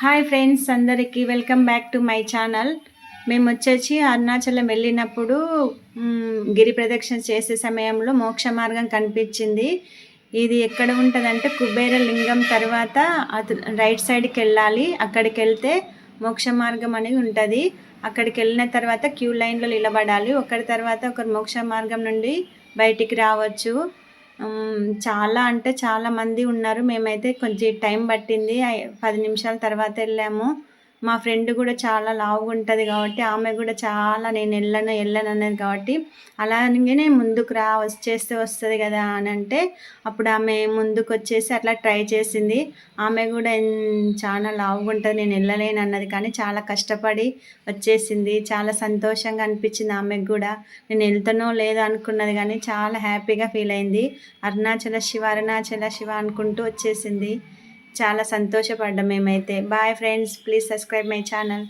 Hi friends అందరికీ welcome back to my channel. మేము వచ్చేసి అరుణాచలం వెళ్ళినప్పుడు గిరి ప్రదక్షిణ చేసే సమయంలో మోక్ష మార్గం కనిపించింది. ఇది ఎక్కడ ఉంటుందంటే కుబేర లింగం తర్వాత అటు రైట్ సైడ్కి వెళ్ళాలి. అక్కడికి వెళ్తే మోక్ష మార్గం అనేది ఉంటుంది. అక్కడికి వెళ్ళిన తర్వాత క్యూ లైన్లో నిలబడాలి. ఒకరి తర్వాత ఒకరు మోక్ష మార్గం నుండి బయటికి రావచ్చు. చాలా అంటే చాలా మంది ఉన్నారు. మేమైతే కొంచెం టైం పట్టింది. పది నిమిషాల తర్వాత వెళ్ళాము. మా ఫ్రెండ్ కూడా చాలా లావుగా ఉంటుంది కాబట్టి ఆమె కూడా చాలా నేను వెళ్ళను వెళ్ళను అన్నది కాబట్టి అలాగే ముందుకు రా వచ్చేస్తే వస్తుంది కదా అని అంటే అప్పుడు ఆమె ముందుకు వచ్చేసి అట్లా ట్రై చేసింది. ఆమె కూడా చాలా లావుగా ఉంటుంది నేను వెళ్ళలేను అన్నది కానీ చాలా కష్టపడి వచ్చేసింది. చాలా సంతోషంగా అనిపించింది ఆమెకు కూడా. నేను వెళ్తానో లేదో అనుకున్నది కానీ చాలా హ్యాపీగా ఫీల్ అయింది. అరుణాచల శివ అరుణాచల శివ అనుకుంటూ వచ్చేసింది. చాలా సంతోషపడ్డాం మేమైతే. Bye friends please subscribe my channel